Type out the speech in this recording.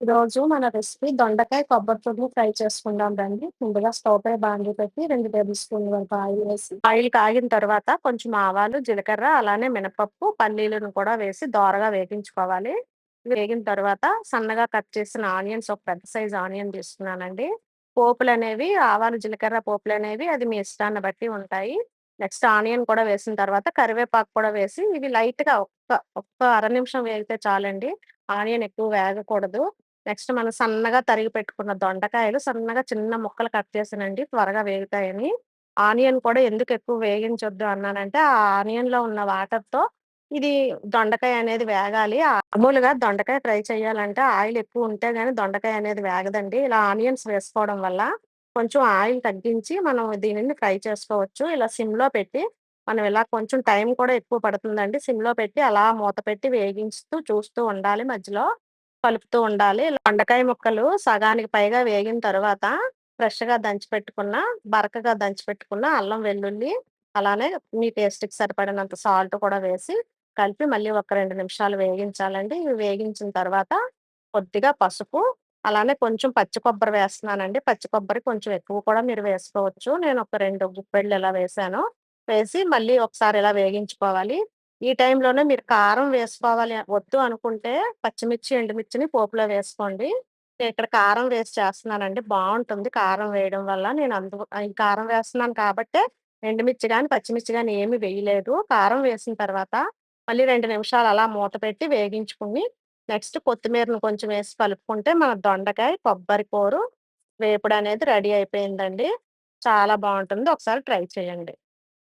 ఈరోజు మన రెసిపీ దొండకాయ కొబ్బరి తురుము ఫ్రై చేసుకుందాం రండి. ముందుగా స్టవ్ పై బాండి పెట్టి రెండు టేబుల్ స్పూన్ వరకు ఆయిల్ వేసి ఆయిల్ కాగిన తర్వాత కొంచెం ఆవాలు జీలకర్ర అలానే మినపప్పు పల్లీలను కూడా వేసి దోరగా వేగించుకోవాలి. వేగిన తర్వాత సన్నగా కట్ చేసిన ఆనియన్స్ ఒక పెద్ద సైజ్ ఆనియన్ తీసుకున్నానండి. పోపులు అనేవి ఆవాలు జీలకర్ర పోపులు అనేవి అది మీ ఇష్టాన్ని బట్టి ఉంటాయి. నెక్స్ట్ ఆనియన్ కూడా వేసిన తర్వాత కరివేపాకు కూడా వేసి ఇవి లైట్గా ఒక్క ఒక్క అర నిమిషం వేగితే చాలండి. ఆనియన్ ఎక్కువ వేగకూడదు. నెక్స్ట్ మనం సన్నగా తరిగి పెట్టుకున్న దొండకాయలు సన్నగా చిన్న ముక్కలు కట్ చేసానండి త్వరగా వేగుతాయని. ఆనియన్ కూడా ఎందుకు ఎక్కువ వేగించొద్దు అన్నానంటే ఆ ఆనియన్లో ఉన్న వాటర్తో ఇది దొండకాయ అనేది వేగాలి. మామూలుగా దొండకాయ ఫ్రై చేయాలంటే ఆయిల్ ఎక్కువ ఉంటే గానీ దొండకాయ అనేది వేగదండి. ఇలా ఆనియన్స్ వేసుకోవడం వల్ల కొంచెం ఆయిల్ తగ్గించి మనం దీనిని ఫ్రై చేసుకోవచ్చు. ఇలా సిమ్లో పెట్టి మనం ఇలా కొంచెం టైం కూడా ఎక్కువ పడుతుందండి. సిమ్లో పెట్టి అలా మూత పెట్టి వేగించుతూ చూస్తూ ఉండాలి మధ్యలో. కలుపుతూ ఉండాలి. ఇలా ముక్కలు సగానికి పైగా వేగిన తర్వాత ఫ్రెష్‌గా దంచి పెట్టుకున్న, బరకగా దంచి పెట్టుకున్న అల్లం, వెల్లుల్లి అలానే మీ టేస్ట్‌కి సరిపడినంత సాల్ట్ కూడా వేసి కలిపి మళ్ళీ ఒక రెండు నిమిషాలు వేగించాలండి. ఇవి వేగించిన తర్వాత కొద్దిగా పసుపు, అలానే కొంచెం పచ్చి కొబ్బరి వేస్తున్నానండి. పచ్చి కొబ్బరి కొంచెం ఎక్కువ కూడా మీరు వేసుకోవచ్చు. నేను ఒక రెండు గుప్పెళ్ళు ఇలా వేసాను వేసి మళ్ళీ ఒకసారి ఇలా వేగించుకోవాలి. ఈ టైంలోనే మీరు కారం వేసుకోవాలి వద్దు అనుకుంటే పచ్చిమిర్చి, ఎండుమిర్చిని పోపులో వేసుకోండి. ఇక్కడ కారం వేసి చేస్తున్నానండి. బాగుంటుంది కారం వేయడం వల్ల. నేను అందు కారం వేస్తున్నాను కాబట్టి ఎండుమిర్చి కానీ పచ్చిమిర్చి కానీ ఏమి వేయలేదు. కారం వేసిన తర్వాత మళ్ళీ రెండు నిమిషాలు అలా మూత పెట్టి వేగించుకుని నెక్స్ట్ కొత్తిమీరను కొంచెం వేసి కలుపుకుంటే మన దొండకాయ, కొబ్బరి కూరు వేపుడనేది రెడీ అయిపోయిందండి. చాలా బాగుంటుంది ఒకసారి ట్రై చేయండి.